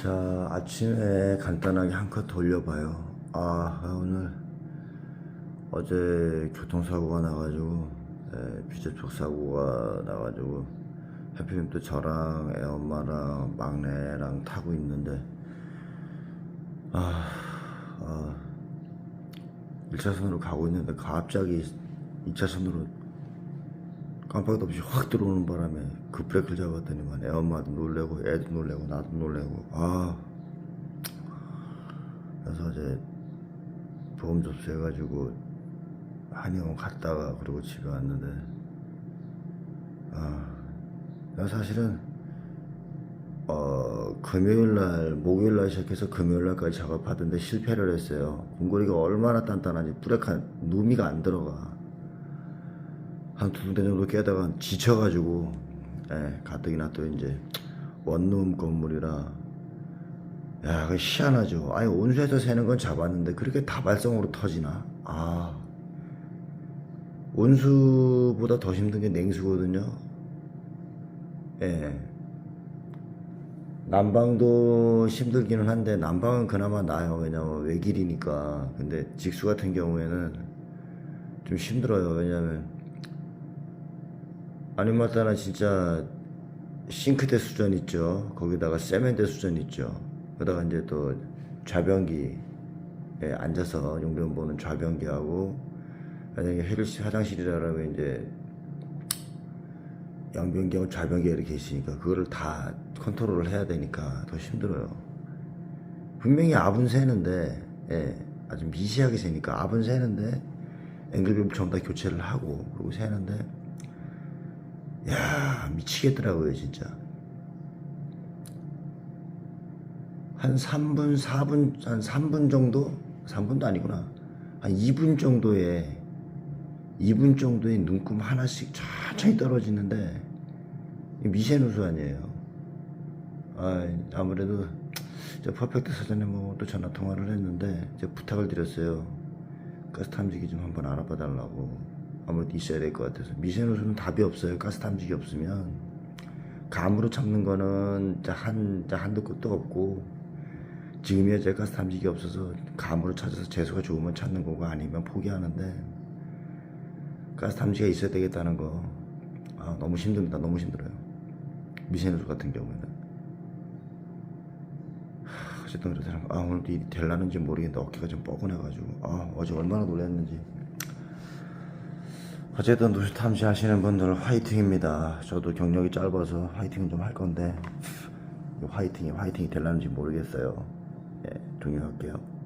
자, 아침에 간단하게 한 컷 돌려봐요. 아, 오늘 어제 교통사고가 나가지고, 예, 비접촉 사고가 나가지고, 또 저랑 애 엄마랑 막내랑 타고 있는데, 아, 아, 1차선으로 가고 있는데 갑자기 2차선으로 깜빡도 없이 확 들어오는 바람에 급브레이크를 잡았더니만 애 엄마도 놀래고 애도 놀래고 나도 놀래고. 아. 그래서 어제 보험 접수해가지고 한의원 갔다가 그리고 집에 왔는데. 아. 사실은 어 금요일날 목요일날 시작해서 금요일날까지 작업하던데 실패를 했어요. 공고리가 얼마나 단단한지 브레이크 누미가 안 들어가 한 두 군데 정도 깨다가 지쳐가지고 예, 가뜩이나 또 이제 원룸 건물이라 야, 그 희한하죠. 아니 온수에서 새는 건 잡았는데 그렇게 다발성으로 터지나? 아, 온수보다 더 힘든 게 냉수거든요. 예. 난방도 힘들기는 한데 난방은 그나마 나아요. 왜냐면 외길이니까. 근데 직수 같은 경우에는 좀 힘들어요. 왜냐면 아니마따나 진짜 싱크대 수전 있죠. 거기다가 세면대 수전 있죠. 그러다가 이제 또 좌변기에 앉아서 용변 보는 좌변기하고 만약에 헬스 화장실이라 그러면 이제 양변기하고 좌변기가 이렇게 있으니까 그거를 다 컨트롤을 해야 되니까 더 힘들어요. 분명히 압은 새는데 예, 아주 미세하게 새니까 압은 새는데 앵글빔 전부 다 교체를 하고 그리고 새는데 야 미치겠더라고요 진짜. 한 3분 4분 한 3분 정도? 3분도 아니구나. 한 2분 정도에 2분 정도의 눈금 하나씩 천천히 떨어지는데 미세누수 아니에요. 아, 아무래도 저 퍼펙트 사장님하고 또 전화 통화를 했는데 이제 부탁을 드렸어요. 가스 탐지기 좀 한번 알아봐 달라고 아무래도 있어야 될 것 같아서. 미세누수는 답이 없어요. 가스 탐지기 없으면. 감으로 참는 거는 한, 한도 끝도 없고. 지금이야 제 가스 탐지기 없어서 감으로 찾아서 재수가 좋으면 찾는 거고 아니면 포기하는데 가스 탐지기가 있어야 되겠다는 거. 아, 너무 힘듭니다. 너무 힘들어요. 미세누수 같은 경우에는. 하, 어쨌든 그래서 아 오늘도 일이 될라는지 모르겠는데 어깨가 좀 뻐근해가지고. 아 어제 얼마나 놀랐는지 어쨌든 누수 탐지 하시는 분들 화이팅입니다. 저도 경력이 짧아서 화이팅 좀 할 건데 화이팅이 화이팅이 될라는지 모르겠어요. 예, 종료할게요.